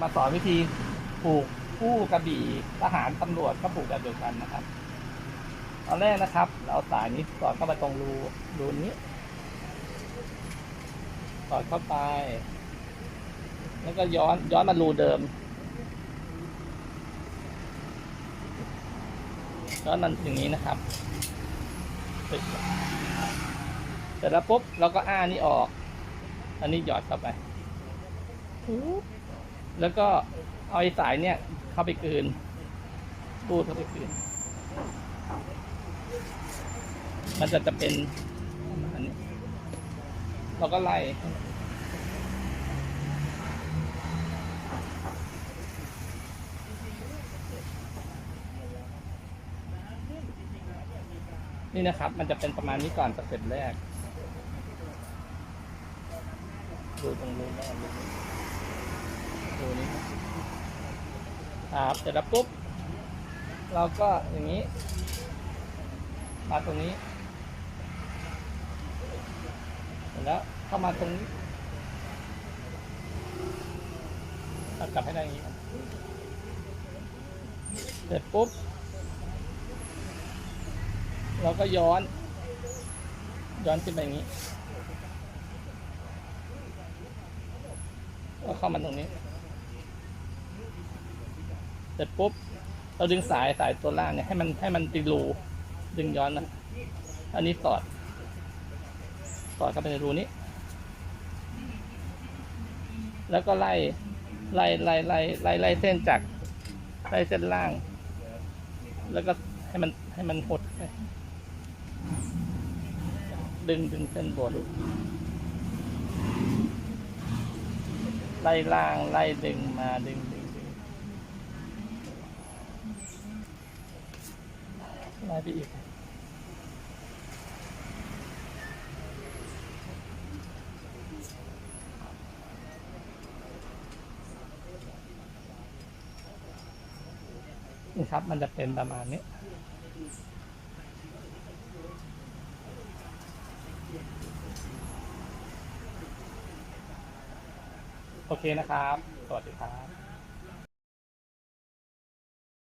มาสอนวิธีผูกผู้กระบี่ทหารตำรวจก็ผูกแบบเดียวกันนะครับ ตอนแรกนะครับ เราเอาสายนี้สอดเข้าไปตรงรูรูนี้สอดเข้าไป แล้วก็ย้อนย้อนมารูเดิมย้อนมันอย่างนี้นะครับเสร็จแล้วปุ๊บเราก็อ้านี่ออก อันนี้หยอดเข้าไป แล้วก็เอาไอ้สายเนี่ย เข้าไปกลืนรูดเข้าไปกลืน มันจะจะเป็นอันนี้เราก็ไล่นี่นะครับ มันจะเป็นประมาณนี้ก่อนสเต็ปแรก ดูตรงนู้นได้ ดูดูนี่ครับเสร็จแล้วปุ๊บ เราก็อย่างนี้มาตรงนี้เสร็จแล้วเข้ามาตรงนี้กลับให้ได้อย่างนี้เสร็จปุ๊บ เราก็ย้อน ย้อนขึ้นไปอย่างนี้ก็เข้ามาตรงนี้ สร็จปุ๊บ เราดึงสายสายตัวล่างเนี่ยให้มันให้มันติดรูดึงย้อนนะอันนี้สอด สอดเข้าไปในรูนี้ แล้วก็ไล่ไล่ไล่ไล่ไล่ไล่เส้นจากไล่เส้นล่าง แล้วก็ให้มันให้มันหดไปดึงดึงเส้นบนไล่ล่างไล่ดึงมาดึงดึงดึง ไล่ไปอีกนี่ครับ มันจะเป็นประมาณนี้โอเคนะครับ สวัสดีครับ